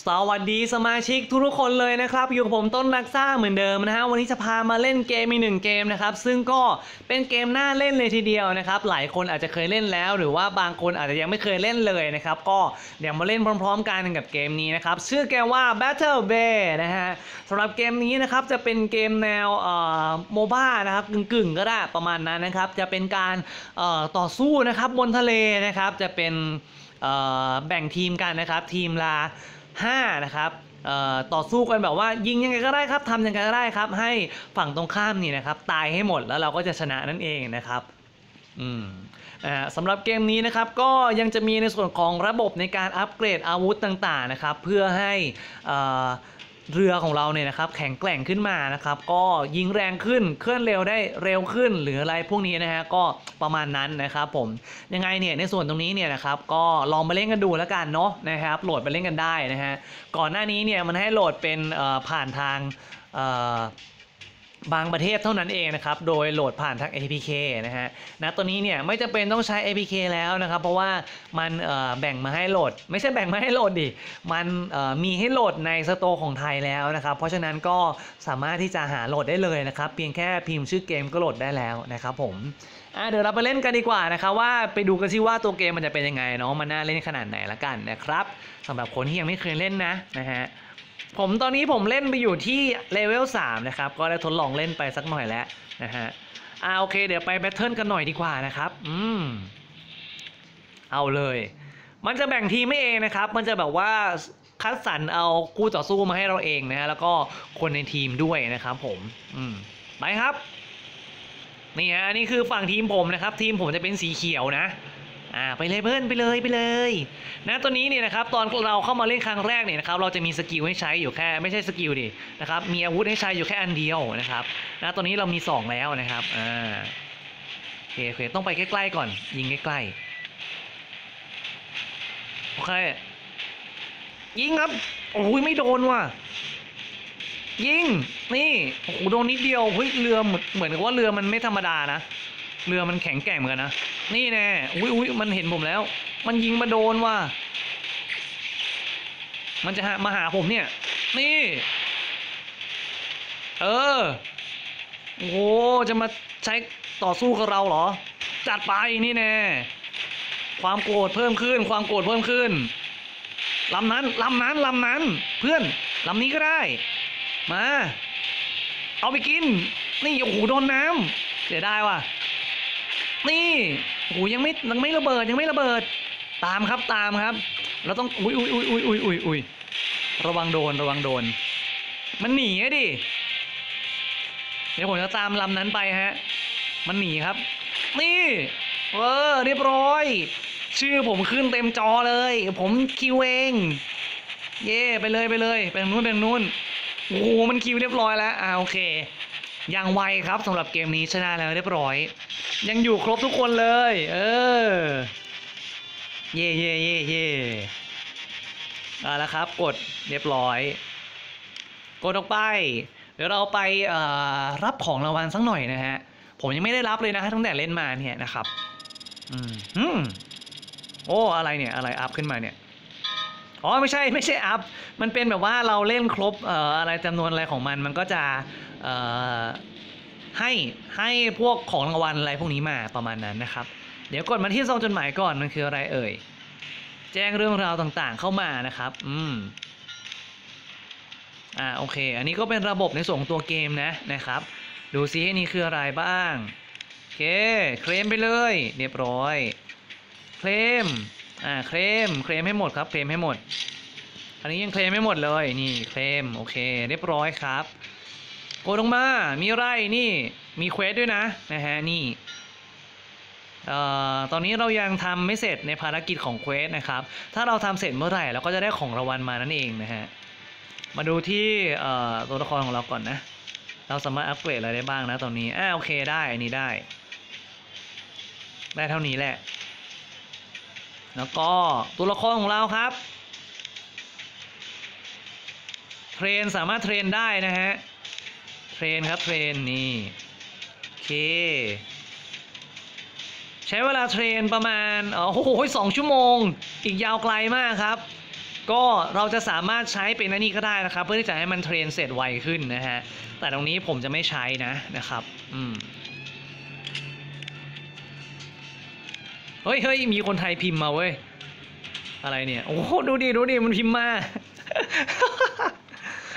สวัสดีสมาชิกทุกคนเลยนะครับ อยู่กับผมต้นรักซ่าเหมือนเดิมนะฮะวันนี้จะพามาเล่นเกมอีกหนึ่งเกมนะครับซึ่งก็เป็นเกมน่าเล่นเลยทีเดียวนะครับหลายคนอาจจะเคยเล่นแล้ว หรือว่าบางคนอาจจะยังไม่เคยเล่นเลยนะครับก็เดี๋ยวมาเล่นพร้อม ๆ กันกับเกมนี้นะครับชื่อเกมว่า Battle Bay นะฮะสำหรับเกมนี้นะครับจะเป็นเกมแนวเอ่อโมบ้านะครับกึ่งๆ ก็ได้ประมาณนั้นนะครับจะเป็นการเอ่อต่อสู้นะครับบนทะเลนะครับจะเป็นเอ่อแบ่งทีมกันนะครับทีมละ 5นะครับต่อสู้กันแบบว่ายิงยังไงก็ได้ครับทำยังไงก็ได้ครับ ให้ฝั่งตรงข้ามนี่นะครับตายให้หมดแล้วเราก็จะชนะนั่นเองนะครับอืมสำหรับเกมนี้นะครับก็ยังจะมีในส่วนของระบบในการอัปเกรดอาวุธต่างๆนะครับเพื่อให้อ่า เรือของเราเนี่ยนะครับแข็งแกร่งขึ้นมานะครับก็ยิงแรงขึ้นเคลื่อนเร็วได้เร็วขึ้นหรืออะไรพวกนี้นะฮะก็ประมาณนั้นนะครับผมยังไงเนี่ยในส่วนตรงนี้เนี่ยนะครับก็ลองไปเล่นกันดูแล้วกันเนาะนะครับโหลดไปเล่นกันได้นะฮะก่อนหน้านี้เนี่ยมันให้โหลดเป็นผ่านทางอ บางประเทศเท่านั้นเองนะครับ โดยโหลดผ่านทาง APK นะฮะณตอนนี้เนี่ยไม่จำเป็นต้องใช้ APK แล้วนะครับ เพราะว่ามันแบ่งมาให้โหลด ไม่ใช่แบ่งมาให้โหลดดิ มันมีให้โหลดในสโตร์ของไทยแล้วนะครับ เพราะฉะนั้นก็สามารถที่จะหาโหลดได้เลยนะครับ เพียงแค่พิมพ์ชื่อเกมก็โหลดได้แล้วนะครับผมอะเดี๋ยวเราไปเล่นกันดีกว่านะครับว่าไปดูกันซิว่าตัวเกมมันจะเป็นยังไงเนาะมันน่าเล่นขนาดไหนละกันนะครับสำหรับคนที่ยังไม่เคยเล่นนะนะฮะ ผมตอนนี้ผมเล่นไปอยู่ที่เลเวล3นะครับ ก็ได้ทดลองเล่นไปสักหน่อยแล้วนะฮะอ่าโอเค เดี๋ยวไปแบทเทิลกันหน่อยดีกว่านะครับ อืม เอาเลย มันจะแบ่งทีมไม่เองนะครับ มันจะแบบว่าคัดสรรเอาคู่ต่อสู้มาให้เราเองนะฮะแล้วก็คนในทีมด้วยนะครับ ผม อืมไปครับ นี่ฮะอันนี่คือฝั่งทีมผมนะครับ ทีมผมจะเป็นสีเขียวนะ อ่าไปเลยเพื่อนไปเลยไปเลยนะตัวนี้เนี่ยนะครับตอนเราเข้ามาเล่นครั้งแรกเนี่ยนะครับเราจะมีสกิลให้ใช้อยู่แค่ไม่ใช่สกิลดินะครับมีอาวุธให้ใช้อยู่แค่อันเดียวนะครับนะตัวนี้เรามี 2 แล้วนะครับอ่าโอเคโอเคต้องไปใกล้ๆก่อน ยิงใกล้ๆโอเคยิงครับโอ้ยไม่โดนว่ะยิงนี่โอ้โหโดนนิดเดียวเฮ้ยเรือเหมือนเหมือนกับว่าเรือมันไม่ธรรมดานะ เรือมันแข็งแกร่งเหมือนกันนะ นี่แน่อุ้ยอุ้ยมันเห็นผมแล้ว มันยิงมาโดนว่ะ มันจะหามาหาผมเนี่ย นี่ เออ โอ้โห จะมาใช้ต่อสู้กับเราเหรอ จัดไปนี่แน่ ความโกรธเพิ่มขึ้น ความโกรธเพิ่มขึ้นลำนั้นลำนั้นลำนั้น เพื่อนลำนี้ก็ได้ มา เอาไปกิน นี่โอ้โหโดนน้ำเสียดายว่ะ นี่โอ้ยังไม่ยังไม่ระเบิดยังไม่ระเบิด ตามครับตามครับ เราต้องอุ้ยอุ้ยอุ้ยอุ้ยอุ้ยอุ้ยอุ้ยระวังโดนระวังโดน มันหนีอะดิเดี๋ยวผมจะตามลำนั้นไปฮะ มันหนีครับ นี่ เออ เรียบร้อย ชื่อผมขึ้นเต็มจอเลย ผมคิวเอง เย่ไปเลยไปเลยไปทางนู้นไปทางนู้นโอ้โหมันคิวเรียบร้อยแล้ว อ่าโอเค ยังไวครับสำหรับเกมนี้ชนะแล้วเรียบร้อย ยังอยู่ครบทุกคนเลย เออ เย่เย่เย่เย่เอาละครับ กดเรียบร้อย กดออกไป เดี๋ยวเราไปรับของรางวัลสักหน่อยนะฮะ ผมยังไม่ได้รับเลยนะตั้งแต่เล่นมาเนี่ยนะครับ อืมอืมโอ้ อะไรเนี่ย อะไรอัพขึ้นมาเนี่ยอ๋อไม่ใช่ไม่ใช่อัพ มันเป็นแบบว่าเราเล่นครบเอ่ออะไรจำนวนอะไรของมัน มันก็จะเอ่อ ให้ให้พวกของรางวัลอะไรพวกนี้มาประมาณนั้นนะครับ เดี๋ยวกดมาที่ซองจดหมายก่อนมันคืออะไรเอ่ย แจ้งเรื่องราวต่างๆเข้ามานะครับ อืมอ่าโอเค อันนี้ก็เป็นระบบในส่วนของตัวเกมนะนะครับ ดูซิอันนี้คืออะไรบ้างโอเคเคลมไปเลย เรียบร้อยเคลมอ่าเคลมเคลมให้หมดครับเคลมให้หมด อันนี้ยังเคลมไม่หมดเลยนี่เคลมโอเค เรียบร้อยครับ กดลงมา มีไรนี่ มีเควสด้วยนะ นะฮะ นี่ เอ่อ ตอนนี้เรายังทำไม่เสร็จในภารกิจของเควสนะครับ ถ้าเราทำเสร็จเมื่อไหร่เราก็จะได้ของรางวัลมานั่นเองนะฮะ มาดูที่ เอ่อ ตัวละครของเราก่อนนะ เราสามารถอัปเกรดอะไรได้บ้างนะตอนนี้ อ่า โอเค ได้ อันนี้ได้ ได้เท่านี้แหละ แล้วก็ตัวละครของเราครับ เทรนสามารถเทรนได้นะฮะ รนครับเทรนนี่โอเค ใช้เวลาเทรนประมาณอ๋อโอ้โหสองชั่วโมง อีกยาวไกลมากครับ ก็เราจะสามารถใช้เป็นอันนี้ก็ได้นะครับ เพื่อที่จะให้มันเทรนเสร็จไวขึ้นนะฮะ แต่ตรงนี้ผมจะไม่ใช้นะนะครับ อืมเฮ้ยเฮ้ยมีคนไทยพิมพ์มาเว้ย อะไรเนี่ย โอ้โห ดูดิ ดูดิ มันพิมพ์มา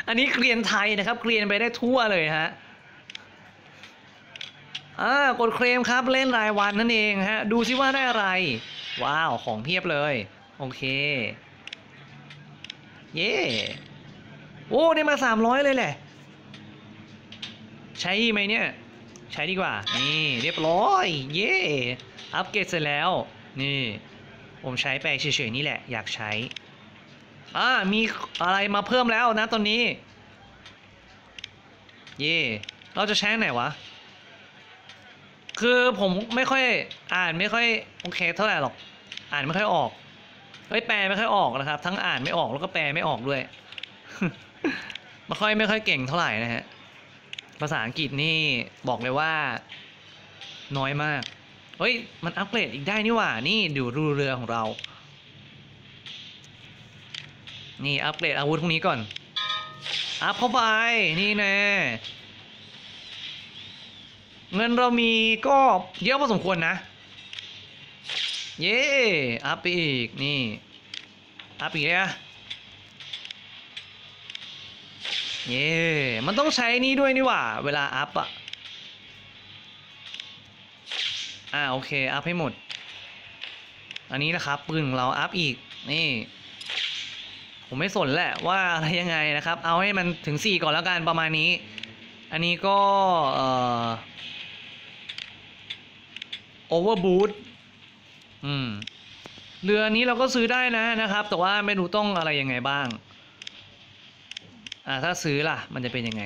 อันนี้เกรียนไทยนะครับเกรียนไปได้ทั่วเลยฮะอ่ากดเคลมครับเล่นรายวันนั่นเองฮะดูซิว่าได้อะไร ว้าวของเพียบเลย โอเค เย่โอ้ได้มา300เลยแหละ ใช้ไหมเนี่ย ใช้ดีกว่า นี่เรียบร้อย เย่อัปเกรดเสร็จแล้ว นี่ ผมใช้ไปเฉยๆนี่แหละ อยากใช้ อ่ามีอะไรมาเพิ่มแล้วนะตอนนี้ เย่เราจะใช้ไหนวะ คือผมไม่ค่อยอ่านไม่ค่อยโอเคเท่าไหร่หรอก อ่านไม่ค่อยออกเฮ้ยแปลไม่ค่อยออกนะครับ ทั้งอ่านไม่ออกแล้วก็แปลไม่ออกด้วยไม่ค่อยไม่ค่อยเก่งเท่าไหร่นะฮะ ภาษาอังกฤษนี่บอกเลยว่า น้อยมาก เฮ้ย มันอัปเกรดอีกได้นี่หว่า นี่ดูรูเรือของเรา นี่อัปเกรดอาวุธพวกนี้ก่อน อัพเข้าไป นี่แน่เงินเรามีก็เยอะพอสมควรนะ เย้อัพไปอีก นี่ อัพอีกแล้วเย้มันต้องใช้นี่ด้วยนี่หว่า เวลาอัพอะอ่าโอเค อัพให้หมด อันนี้นะครับปืนของเราอัพอีก นี่ ผมไม่สนแหละว่าอะไรยังไงนะครับ เอาให้มันถึง 4 ก่อนแล้วกันประมาณนี้ อันนี้ก็เอ่อ overboot อืมเรือนี้เราก็ซื้อได้นะนะครับ แต่ว่าไม่รู้ต้องอะไรยังไงบ้าง อ่าถ้าซื้อล่ะ มันจะเป็นยังไง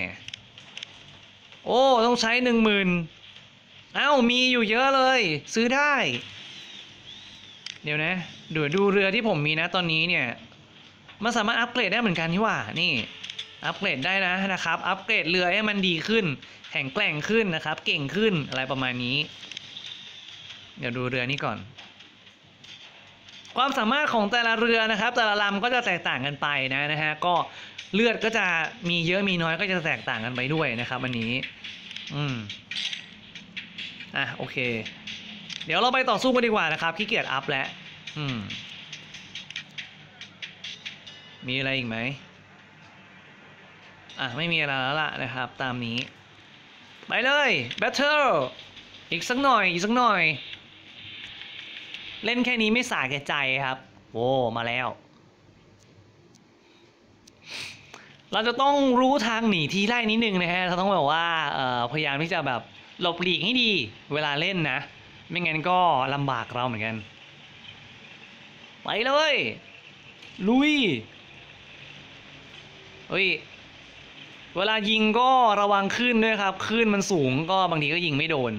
โอ้ ต้องใช้หนึ่งหมื่นเอ้า มีอยู่เยอะเลย ซื้อได้ เดี๋ยวนะดูดูเรือที่ผมมีนะตอนนี้เนี่ย มันสามารถอัปเกรดได้เหมือนกันที่ว่านี่อัปเกรดได้นะนะครับ อัปเกรดเรือให้มันดีขึ้น แข็งแกร่งขึ้นนะครับ เก่งขึ้นอะไรประมาณนี้ เดี๋ยวดูเรือนี้ก่อน ความสามารถของแต่ละเรือนะครับ แต่ละลำก็จะแตกต่างกันไปนะนะฮะก็เลือดก็จะมีเยอะมีน้อยก็จะแตกต่างกันไปด้วยนะครับอันนี้ อืมอะโอเค เดี๋ยวเราไปต่อสู้กันดีกว่านะครับขี้เกียจอัพแล้วอืม มีอะไรอีกไหมอะ ไม่มีอะไรแล้วล่ะนะครับ ตามนี้ ไปเลย Battle อีกสักหน่อย อีกสักหน่อย เล่นแค่นี้ไม่สาแก่ใจครับโว้มาแล้ว เราจะต้องรู้ทางหนีทีไล่นิดนึงนะฮะเราต้องแบบว่าพยายามที่จะแบบหลบหลีกให้ดี เวลาเล่นนะ ไม่งั้นก็ลำบากเราเหมือนกัน ไปเลย ลุย เฮ้ย เวลายิงก็ระวังขึ้นด้วยครับขึ้นมันสูงก็บางทีก็ยิงไม่โดน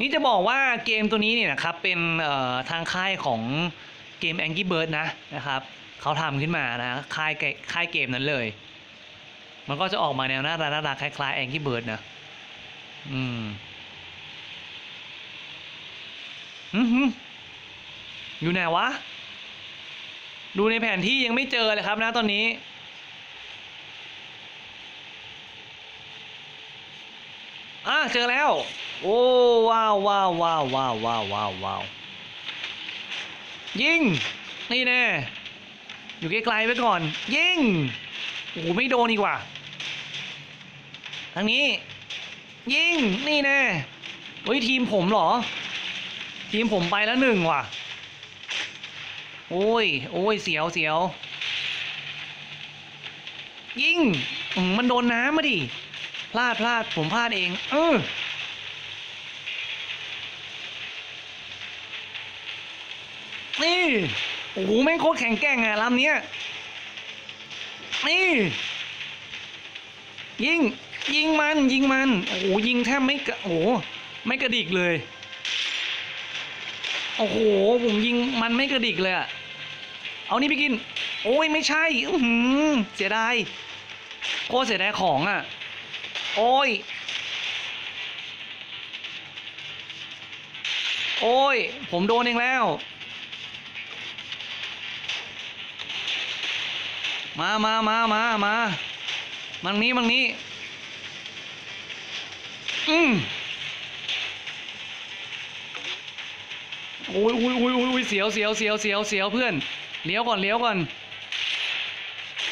นี่จะบอกว่าเกมตัวนี้เนี่ยนะครับเป็นทางค่ายของเกม Angry Bird นะนะครับเขาทำขึ้นมานะค่ายเกค่ายเกมนั้นเลย มันก็จะออกมาแนวน่ารักน่ารักคล้ายๆ Angry Bird นะอืมอือหืออยู่ไหนวะ ดูในแผนที่ยังไม่เจอเลยครับนะตอนนี้ อะเจอแล้ว โอ้ว้าวว้าวว้าวว้าวว้าวว้าวว้าวยิง นี่แน่ อยู่ไกลๆไว้ก่อน ยิง โอ้โหไม่โดนดีกว่า ทางนี้ ยิง นี่แน่เฮ้ยทีมผมเหรอ ทีมผมไปแล้วหนึ่งว่ะ โอ้ย โอ้ย เสียวเสียว ยิงมมันโดนน้ำมาดิ พลาดพลาดผมพลาดเอง เออนี่โอ้โหแม่งโคตรแข็งแกร่งอะลำเนี้ยนี่ยิงยิงมันยิงมัน โอ้โหยิงแทบไม่กระโอ้ไม่กระดิกเลย โอ้โหผมยิงมันไม่กระดิกเลยอะเอานี่ไปกิน โอ้ยไม่ใช่อืเสียดายโคตรเสียดายของอะ โอ้ย โอ้ย ผมโดนเองแล้ว มามามามามามังนี้มังนี้ อืมโอ้ยโอ้ยโอ้ยโอ้ยโอ้ยเสียวเสียวเสียวเสียวเสียวเพื่อน เลี้ยวก่อนเลี้ยวก่อน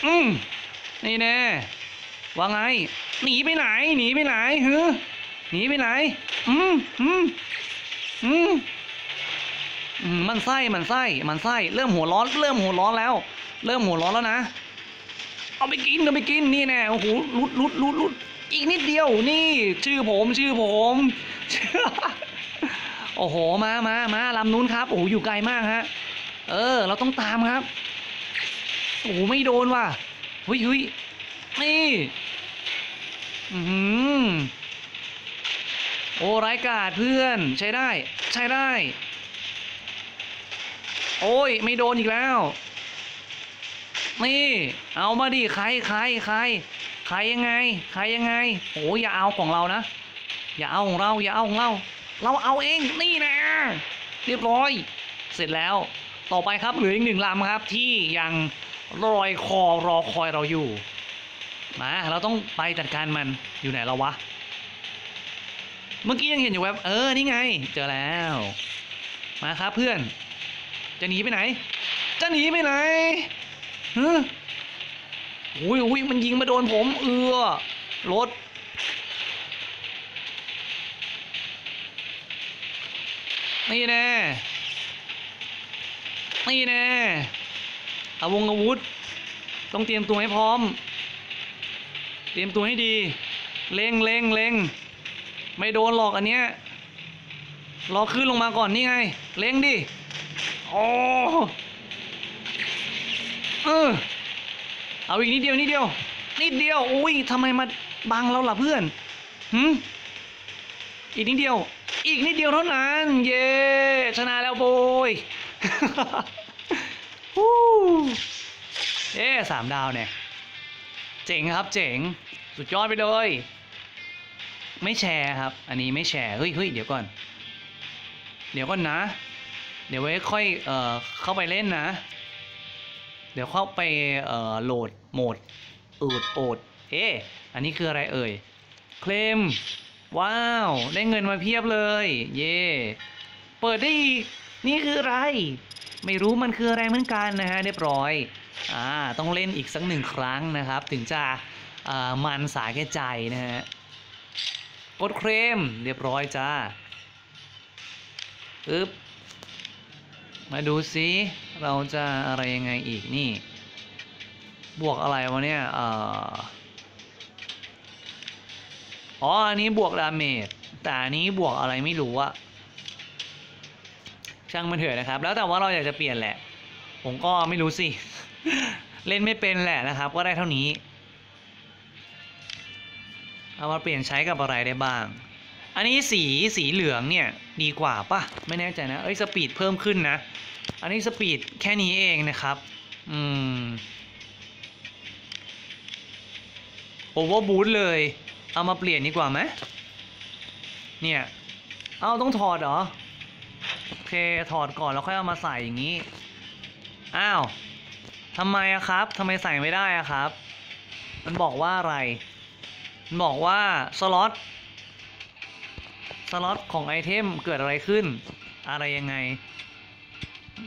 อืมนี่แน่ว่าไง หนีไปไหน หนีไปไหนเฮ้อหนีไปไหนอืมอืมอืมอืมมันไส้มันไส้มันไส้เริ่มหัวร้อน เริ่มหัวร้อนแล้ว เริ่มหัวร้อนแล้วนะ เอาไปกินเอาไปกินนี่แน่โอ้โหลุดลุดลุดลุดอีกนิดเดียว นี่ ชื่อผมชื่อผมโอ้โหมามามาลำนู้นครับโอ้โหอยู่ไกลมากฮะ เออ เราต้องตามครับโอ้โหไม่โดนว่ะเฮ้ยเฮ้ยนี่ อือโอ้ไร้ายกาดเพื่อนใช้ได้ ใช้ได้ โอ้ย ไม่โดนอีกแล้ว นี่ เอามาดิใครใครใครใครยังไง ใครยังไงโอ้ยอย่าเอาของเรานะ อย่าเอาของเราอย่าเอาของเรา เราเอาเองนี่นะ เรียบร้อย เสร็จแล้วต่อไปครับเหลืออีกหนึ่งลำครับที่ยังรอยคอรอคอยเราอยู่ มาเราต้องไปจัดการมันอยู่ไหนแล้วะ เมื่อกี้ยังเห็นอยู่แวบเออนี่ไง เจอแล้ว มาครับเพื่อน จะหนีไปไหน จะหนีไปไหนฮะอุ้ยอุ้ยมันยิงมาโดนผม เอือรถนี่แน่นี่แน่อาวงอาวุธ ต้องเตรียมตัวให้พร้อม เตรียมตัวให้ดี เล็งเล็งเล็งไม่โดนหรอกอันเนี้ยรอขึ้นลงมาก่อนนี่ไง เล็งดิโอ้เออเอาอีกนิดเดียวนิดเดียวนิดเดียวอุ้ยทำไมมาบังเราล่ะเพื่อนหืมอีกนิดเดียว อีกนิดเดียวเท่านั้น เย้ชนะแล้วโบยหูเอ๊สามดาวเนี่ย เจ๋งครับ เจ๋ง สุดยอดไปเลย ไม่แชร์ครับ อันนี้ไม่แชร์ เฮ้ยเฮ้ยเดี๋ยวก่อน เดี๋ยวก่อนนะ เดี๋ยวไว้ค่อย เอ่อ เข้าไปเล่นนะ เดี๋ยวเข้าไป เอ่อ โหลด โหมดอืดโอด เอ๊อันนี้คืออะไรเอ่ย เคลม ว้าว ได้เงินมาเพียบเลย เย่เปิดได้อีก นี่คืออะไร ไม่รู้มันคืออะไรเหมือนกันนะฮะ เรียบร้อย อ่าต้องเล่นอีกสักหนึ่งครั้งนะครับ ถึงจะมันสาแก่ใจนะฮะกดเคลมเรียบร้อยจ้าอึ๊บมาดูซิเราจะอะไรยังไงอีกนี่ บวกอะไรวะเนี่ยเอ่ออ๋ออันนี้บวกดาเมจแต่อันนี้บวกอะไรไม่รู้อะช่างมันเถอะนะครับ แล้วแต่ว่าเราอยากจะเปลี่ยนแหละ ผมก็ไม่รู้สิ เล่นไม่เป็นแหละนะครับ ก็ได้เท่านี้ เอามาเปลี่ยนใช้กับอะไรได้บ้าง อันนี้สีสีเหลืองเนี่ยดีกว่าปะไม่แน่ใจนะ เอ้ยสปีดเพิ่มขึ้นนะ อันนี้สปีดแค่นี้เองนะครับ อืมโอเวอร์บูทเลย เอามาเปลี่ยนดีกว่าไหมเนี่ย เอาต้องถอดเหรอ โอเคถอดก่อนแล้วค่อยเอามาใส่อย่างนี้ อ้าว ทำไมอะครับทำไมใส่ไม่ได้อะครับ มันบอกว่าอะไร มันบอกว่าสล็อต สล็อตของไอเทมเกิดอะไรขึ้น อะไรยังไง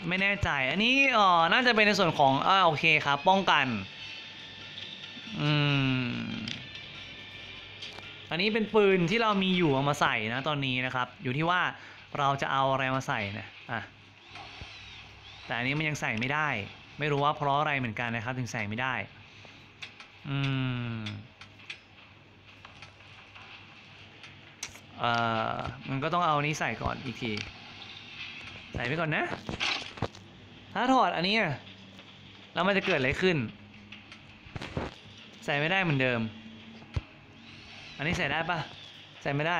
ไม่แน่ใจ อันนี้อ่อน่าจะเป็นในส่วนของอ่าโอเคครับ ป้องกัน อืม อันนี้เป็นปืนที่เรามีอยู่เอามาใส่นะตอนนี้นะครับ อยู่ที่ว่าเราจะเอาอะไรมาใส่นะ อะ แต่อันนี้มันยังใส่ไม่ได้ ไม่รู้ว่าเพราะอะไรเหมือนกันนะครับ ถึงใส่ไม่ได้ อืมเอ่อมันก็ต้องเอานี้ใส่ก่อนอีกที ใส่ไปก่อนนะ ถ้าถอดอันนี้แล้วมันจะเกิดอะไรขึ้น ใส่ไม่ได้เหมือนเดิม อันนี้ใส่ได้ปะใส่ไม่ได้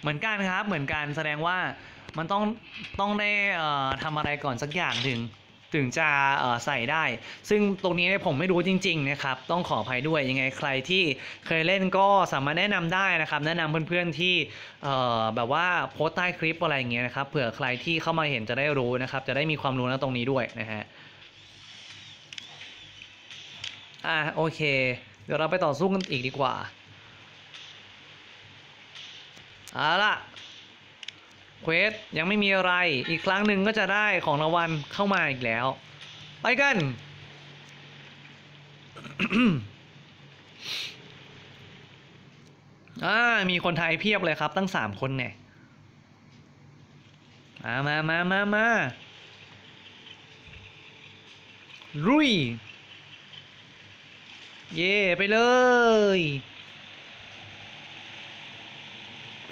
เหมือนกันครับ เหมือนกันแสดงว่ามันต้องต้องได้ทำอะไรก่อนสักอย่างถึง ถึงจะใส่ได้ ซึ่งตรงนี้ผมไม่รู้จริง ๆ นะครับ ต้องขออภัยด้วยยังไงใครที่เคยเล่นก็สามารถแนะนำได้นะครับ แนะนำเพื่อนๆที่แบบว่าโพสต์ใต้คลิปอะไรอย่างเงี้ยนะครับเผื่อใครที่เข้ามาเห็นจะได้รู้นะครับ จะได้มีความรู้ณตรงนี้ด้วยนะฮะอะโอเค เดี๋ยวเราไปต่อสู้กันอีกดีกว่าเอาล่ะ เควสยังไม่มีอะไร อีกครั้งหนึ่งก็จะได้ของรางวัลเข้ามาอีกแล้ว ไปกัน อ่า มีคนไทยเพียบเลยครับ ตั้งสามคนเนี่ย มามามามามารุย เย่ไปเลย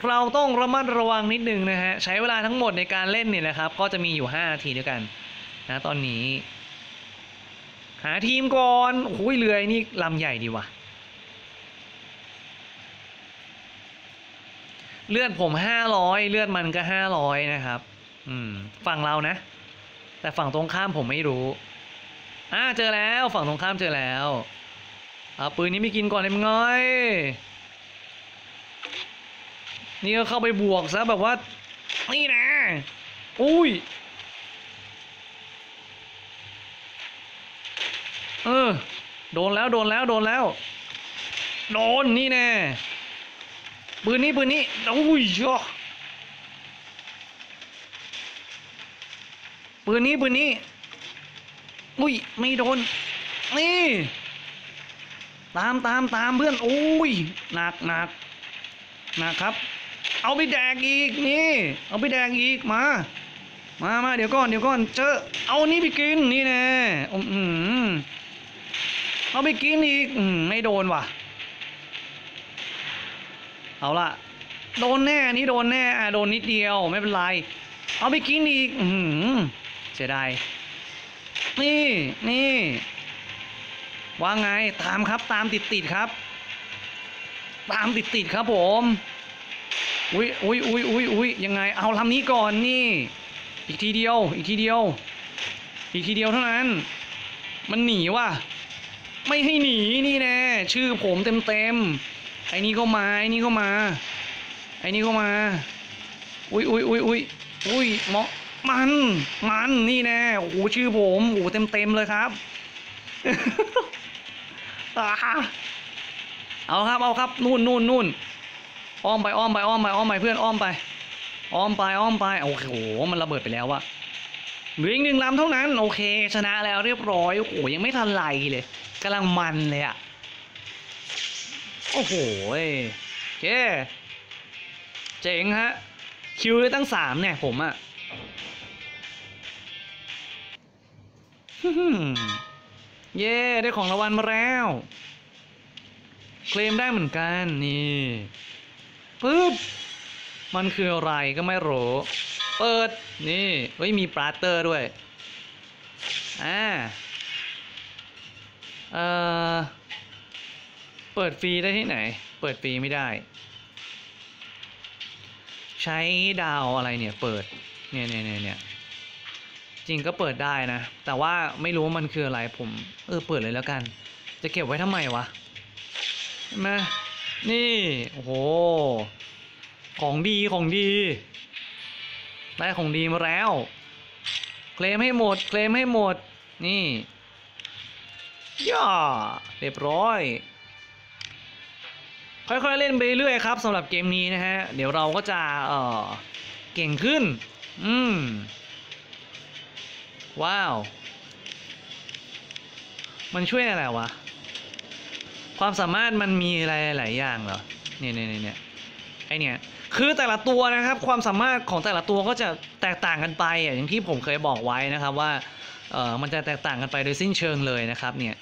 เราต้องระมัดระวังนิดนึงนะฮะ ใช้เวลาทั้งหมดในการเล่นเนี่ยนะครับ ก็จะมีอยู่ 5 นาทีด้วยกันนะตอนนี้ หาทีมก่อนโอ้ยเรือไอ้นี่ลำใหญ่ดีว่ะ เลือดผมห้าร้อยเลือดมันก็ห้าร้อยนะครับ อืมฝั่งเรานะ แต่ฝั่งตรงข้ามผมไม่รู้อ่าเจอแล้วฝั่งตรงข้ามเจอแล้วเอาปืนนี้ไม่กินก่อนเลยมึงเอ้ย นี่ก็เข้าไปบวกซะแบบว่า นี่นะ อุ้ย เออ โดนแล้วโดนแล้วโดนแล้ว โดนนี่แน่ปืนนี้ปืนนี้อุ้ยจ้ะปืนนี้ปืนนี้ อุ้ย ไม่โดน นี่ ตามตามตามเพื่อนโอ้ย หนักหนักหนักครับ เอาไปแดกอีกนี่ เอาไปแดกอีกมา มามาเดี๋ยวก่อนเดี๋ยวก่อนเจอเอานี่ไปกินนี่แน่อืมเอาไปกินอีกอืมไม่โดนว่ะ เอาละโดนแน่นนี้โดนแน่อะโดนนิดเดียวไม่เป็นไร เอาไปกินอีกอืมเสียดายนี่นี่ว่าไงตามครับตามติดติดครับ ตามติดติดครับผม อุ้ยอุ้ยอุ้ยอุ้ยอุ้ยยังไง เอาลำนี้ก่อนนี่ อีกทีเดียว อีกทีเดียว อีกทีเดียวเท่านั้น มันหนีว่ะ ไม่ให้หนีนี่แน่ชื่อผมเต็มเต็มๆไอ้นี่ก็มา ไอ้นี่ก็มา ไอ้นี่ก็มา อุ้ยอุ้ยอุ้ยอุ้ยอุ้ยเหมาะมัน มันนี่แน่โอ้โหชื่อผมโอ้โหเต็มเต็มๆเลยครับเอาครับ เอาครับนู่นนู่นนู่น อ้อมไปอ้อมไปอ้อมไปอ้อมไปเพื่อนอ้อมไป อ้อมไปอ้อมไปโอ้โหมันระเบิดไปแล้ววะเหลืออีกหนึ่งลำเท่านั้น โอเค ชนะแล้วเรียบร้อยโอ้โหยังไม่ทันไรเลยกำลังมันเลยอะโอ้โหโอเคเจ๋งฮะคิวได้ตั้งสามเนี่ยผมอะฮึ่มเย้ได้ของรางวัลมาแล้ว เคลมได้เหมือนกันนี่ ปึ๊บ มันคืออะไรก็ไม่รู้ เปิด นี่ เฮ้ย มีปราเตอร์ด้วย อ่า เอ่อ เปิดฟรีได้ที่ไหน เปิดฟรีไม่ได้ ใช้ดาวอะไรเนี่ย เปิด เนี่ยเนี่ยเนี่ยเนี่ยจริงก็เปิดได้นะ แต่ว่าไม่รู้ว่ามันคืออะไรผม เออ เปิดเลยแล้วกัน จะเก็บไว้ทำไมวะใช่ไหม นี่ โอ้โห ของดีของดี ได้ของดีมาแล้ว เคลมให้หมด เคลมให้หมด นี่ย่าเรียบร้อย ค่อยๆเล่นไปเรื่อยครับสำหรับเกมนี้นะฮะ เดี๋ยวเราก็จะ เออเก่งขึ้น อืม ว้าว มันช่วยอะไรวะ ความสามารถมันมีอะไรหลายอย่างเหรอเนี่ยเนี่ยเนี่ยเนี่ยไอเนี่ยคือแต่ละตัวนะครับความสามารถของแต่ละตัวก็จะแตกต่างกันไปอย่างที่ผมเคยบอกไว้นะครับว่าเออมันจะแตกต่างกันไปโดยสิ้นเชิงเลยนะครับเนี่ย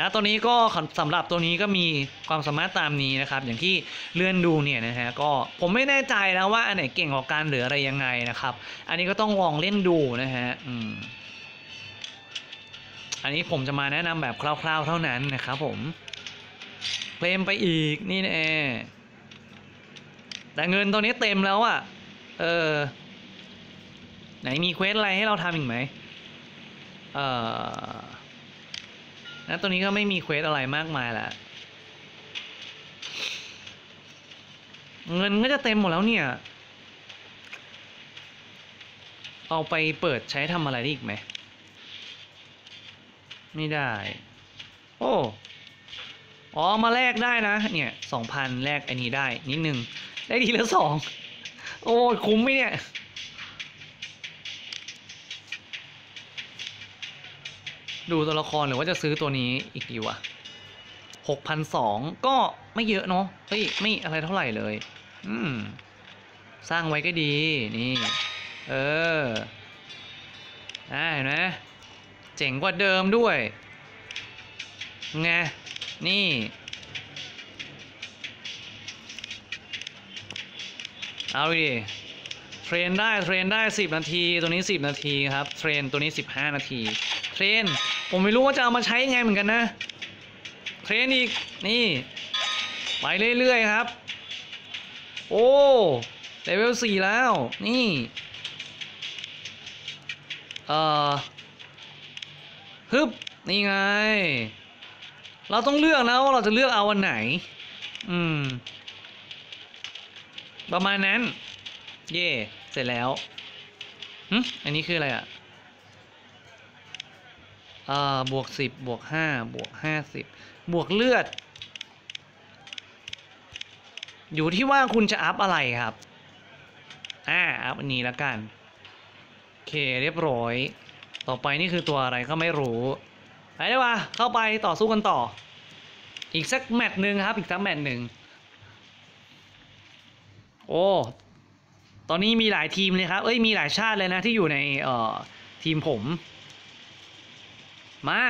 นะตัวนี้ก็สำหรับตัวนี้ก็มีความสามารถตามนี้นะครับ อย่างที่เลื่อนดูเนี่ยนะฮะก็ผมไม่แน่ใจนะว่าอันไหนเก่งกว่ากันหรืออะไรยังไงนะครับ อันนี้ก็ต้องลองเล่นดูนะฮะอืมอันนี้ผมจะมาแนะนำแบบคร่าว ๆ เท่านั้นนะครับผม เคลมไปอีกนี่แน่แต่เงินตอนนี้เต็มแล้วอะ่ะ เออ ไหนมีเควสอะไรให้เราทำอีกไหมเออนะตัวนี้ก็ไม่มีเควสอะไรมากมายแหละเงินก็จะเต็มหมดแล้วเนี่ย เอาไปเปิดใช้ทำอะไรได้อีกไหม ไม่ได้ โอ้ อ๋อมาแลกได้นะ เนี่ยสองพันแลกอันนี้ได้ นิดนึง ได้ทีละสอง โอ้คุ้มไหมเนี่ย ดูตัวละครหรือว่าจะซื้อตัวนี้อีกดีวะหกพันสองก็ไม่เยอะเนาะเฮ้ย ไม่อะไรเท่าไหร่เลย อืม สร้างไว้ก็ดี นี่ เอออ่าเห็นไหมเจ๋งกว่าเดิมด้วย ไง นี่ เอาดิเทรนได้ เทรนได้ 10 นาที ตัวนี้ 10 นาทีครับ เทรนตัวนี้ 15 นาที เทรน ผมไม่รู้ว่าจะเอามาใช้ยังไงเหมือนกันนะ เทรนอีก นี่ ไปเรื่อยๆครับ โอ้เลเวล 4 แล้ว นี่ เอ่อฮึบนี่ไง เราต้องเลือกนะว่าเราจะเลือกเอาวันไหน อืม ประมาณนั้น เย่เสร็จแล้วหึอันนี้คืออะไรอะเอ่อบวกสิบบวกห้าบวกห้าสิบบวกเลือด อยู่ที่ว่าคุณจะอัพอะไรครับ อ่า อัพอันนี้แล้วกัน โอเคเรียบร้อย ต่อไปนี่คือตัวอะไรก็ไม่รู้ ไปได้ปะเข้าไปต่อสู้กันต่อ อีกสักแมตช์หนึ่งครับ อีกสักแมตช์หนึ่งโอ้ตอนนี้มีหลายทีมเลยครับ เอ้ยมีหลายชาติเลยนะที่อยู่ในเอ่อทีมผม มา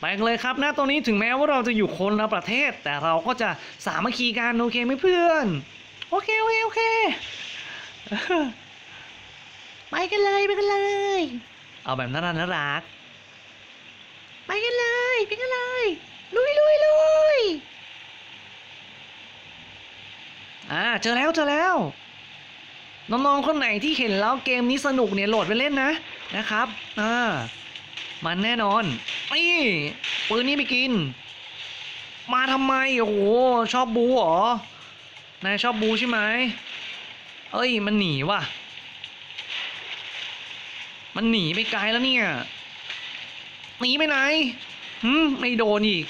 ไปกันเลยครับนะตรงนี้ถึงแม้ว่าเราจะอยู่คนละประเทศ แต่เราก็จะสามัคคีกันโอเคไหมเพื่อน โอเคโอเคโอเคไปกันเลยไปกันเลย เอาแบบน่ารักน่ารั กไปกันเลยไปกันเลยลุยลุยลุยอ่าเจอแล้วเจอแล้ว น้องๆคนไหนที่เห็นแล้วเกมนี้สนุกเนี่ยโหลดไปเล่นนะนะครับอ่ามันแน่นอนนี่ปืนนี้ไปกิน มาทำไมโอ้โหชอบบูเหรอนายชอบบูใช่ไหมเอ้ยมันหนีว่ะ มันหนีไปไกลแล้วเนี่ย หนีไปไหนหืมไม่โดนอีก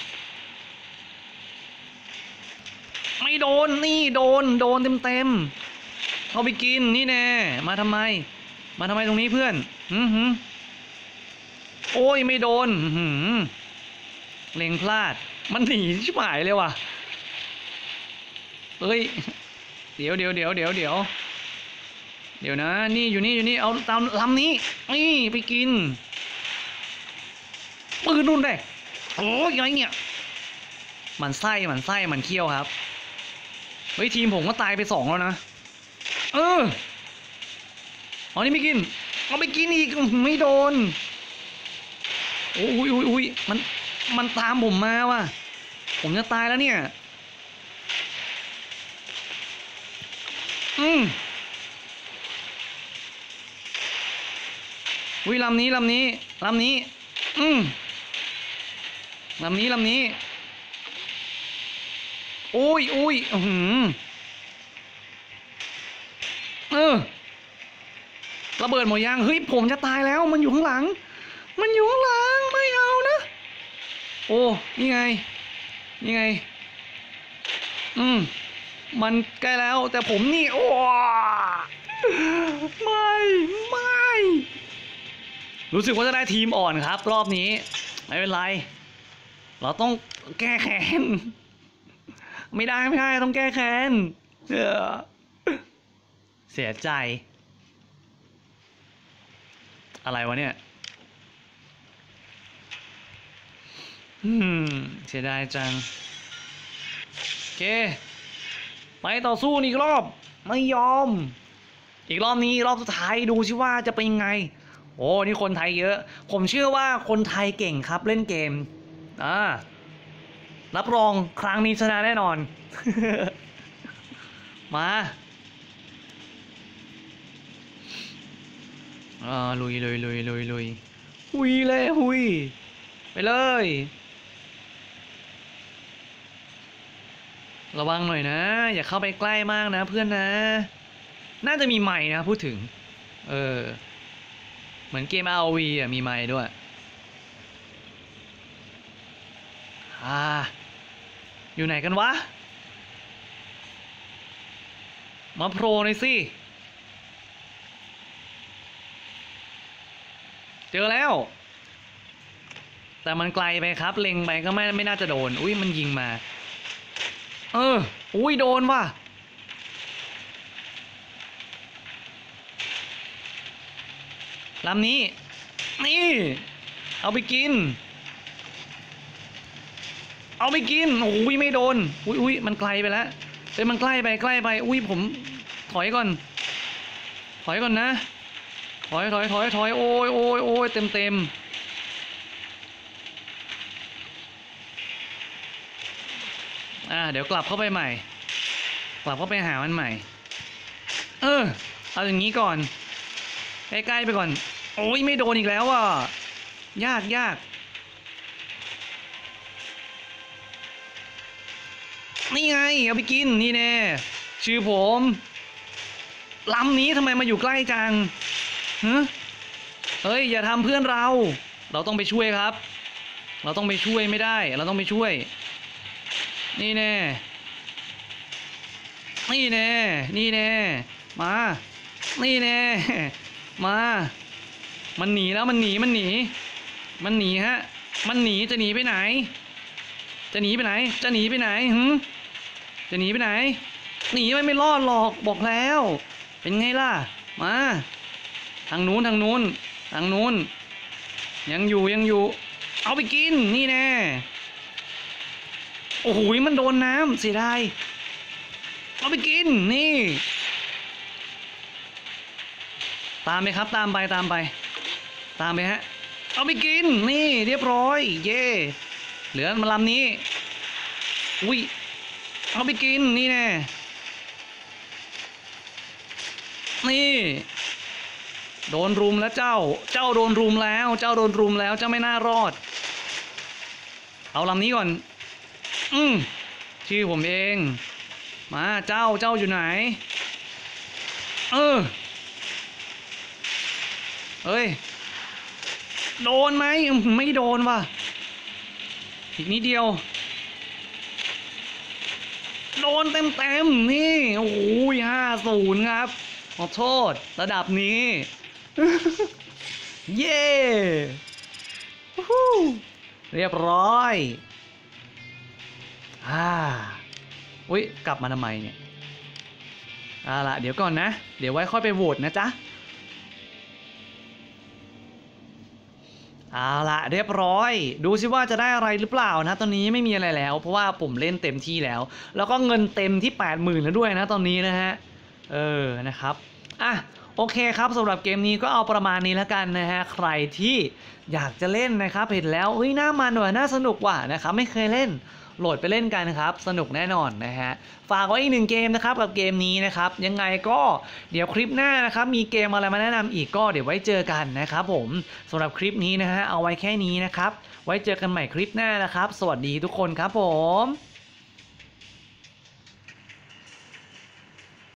ไม่โดนนี่โดนโดนเต็มเต็มเอาไปกินนี่แน่มาทำไม มาทำไมตรงนี้เพื่อนหืมหืมโอ้ยไม่โดนหืมเล็งพลาด มันหนีชิบหายเลยว่ะเฮ้ยเดี๋ยวเดี๋ยวเดี๋ยวเดี๋ยวเดี๋ยวเดี๋ยวนะ นี่อยู่นี่อยู่นี่เอาตามลำนี้นี่ไปกิน ปืนนู่นได้โอ้ยอะไรเนี่ยมันไส้มันไส้มันเคี้ยวครับเฮ้ยทีมผมก็ตายไปสองแล้วนะเออเอานี่ไม่กินเอาไปกินอีกไม่โดนโอ้ยอุ้ยอุ้ยมันมันตามผมมาว่ะผมจะตายแล้วเนี่ยอืมอุ้ยลำนี้ลำนี้ลำนี้ อืม ลำนี้ลำนี้โอ้ยโอ้ยอือหืเออระเบิดหมดยังเฮ้ยผมจะตายแล้ว มันอยู่ข้างหลัง มันอยู่ข้างหลังไม่เอานะโอ้นี่ไงนี่ไง อืมมันใกล้แล้วแต่ผมนี่โอ้ไม่ไม่รู้สึกว่าจะได้ทีมอ่อนครับ รอบนี้ ไม่เป็นไร เราต้องแก้แค้น ไม่ได้ไม่ได้ต้องแก้แค้นเสียใจ อะไรวะเนี่ยเสียดายจังโอเค ไปต่อสู้อีกรอบ ไม่ยอม อีกรอบนี้รอบสุดท้ายดูสิว่าจะเป็นยังไง โอ้ นี่คนไทยเยอะ ผมเชื่อว่าคนไทยเก่งครับเล่นเกม อ่ารับรองครั้งนี้ชนะแน่นอน มาอ่าลุยลุยลุยลุยลุยหุยเลยหุย ไปเลย ระวังหน่อยนะ อย่าเข้าไปใกล้มากนะเพื่อนนะ น่าจะมีไม้นะพูดถึง เออ เหมือนเกม ROV อะมีไม้ด้วย อ่า อยู่ไหนกันวะ มาโผล่หน่อยสิ เจอแล้ว แต่มันไกลไปครับ เล็งไปก็ไม่ไม่น่าจะโดน อุ้ยมันยิงมา เออ อุ้ยโดนว่ะลำนี้ นี่ เอาไปกิน เอาไปกินโอ้ยไม่โดน อุ้ยอุ้ยมันไกลไปแล้วเอ้ยมันใกล้ไปใกล้ไป อุ้ยผมถอยก่อน ถอยก่อนนะ ถอยถอยถอยถอยโอ้ยโอ้ยโอ้ยเต็มเต็มอ่าเดี๋ยวกลับเข้าไปใหม่ กลับเข้าไปหามันใหม่ เออ เอาอย่างนี้ก่อน ใกล้ๆไปก่อน โอ้ยไม่โดนอีกแล้วอะ ยากยาก นี่ไง เอาไปกินนี่แน่ชื่อผมลำนี้ทำไมมาอยู่ใกล้จังฮะเฮ้ยอย่าทำเพื่อนเรา เราต้องไปช่วยครับ เราต้องไปช่วยไม่ได้ เราต้องไปช่วย นี่แน่นี่แน่นี่แน่มา นี่แน่มา มันหนีแล้วมันหนีมันหนี มันหนีฮะ มันหนีจะหนีไปไหน จะหนีไปไหน จะหนีไปไหนหืม จะหนีไปไหน หนีไม่ไม่รอดหรอกบอกแล้ว เป็นไงล่ะ มา ทางนู้นทางนู้น ทางนู้น ยังอยู่ยังอยู่ เอาไปกินนี่แน่ โอ้โหมันโดนน้ำเสียดาย เอาไปกินนี่ ตามไปครับตามไปตามไป ตามไปฮะ เอาไปกินนี่ เรียบร้อย เย่เหลือมาลำนี้ อุ้ย เอาไปกินนี่แน่นี่ โดนรุมแล้วเจ้า เจ้าโดนรุมแล้ว เจ้าโดนรุมแล้ว เจ้าไม่น่ารอด เอาลำนี้ก่อน อืมชื่อผมเอง มาเจ้าเจ้าอยู่ไหน เออเฮ้ย โดนไหมไม่โดนว่ะ อีกนิดเดียว โดนเต็มเต็มๆนี่โอ้ยห้าศูนย์ครับ ขอโทษ ระดับนี้ เย้เรียบร้อยอ่าอุ้ยกลับมาทำไมเนี่ยเอาล่ะเดี๋ยวก่อนนะ เดี๋ยวไว้ค่อยไปโหวตนะจ๊ะ เอาละเรียบร้อย ดูซิว่าจะได้อะไรหรือเปล่านะตอนนี้ไม่มีอะไรแล้ว เพราะว่าผมเล่นเต็มที่แล้ว แล้วก็เงินเต็มที่ 80,000แล้วด้วยนะตอนนี้นะฮะเออนะครับอะโอเคครับสำหรับเกมนี้ก็เอาประมาณนี้แล้วกันนะฮะใครที่อยากจะเล่นนะครับเห็นแล้วเฮ้ยน่ามันว่ะน่าสนุกว่ะนะครับไม่เคยเล่น โหลดไปเล่นกันครับ สนุกแน่นอนนะฮะ ฝากไว้อีกหนึ่งเกมนะครับกับเกมนี้นะครับ ยังไงก็เดี๋ยวคลิปหน้านะครับ มีเกมอะไรมาแนะนำอีกก็เดี๋ยวไว้เจอกันนะครับผมสำหรับคลิปนี้นะฮะเอาไว้แค่นี้นะครับ ไว้เจอกันใหม่คลิปหน้านะครับ สวัสดีทุกคนครับผม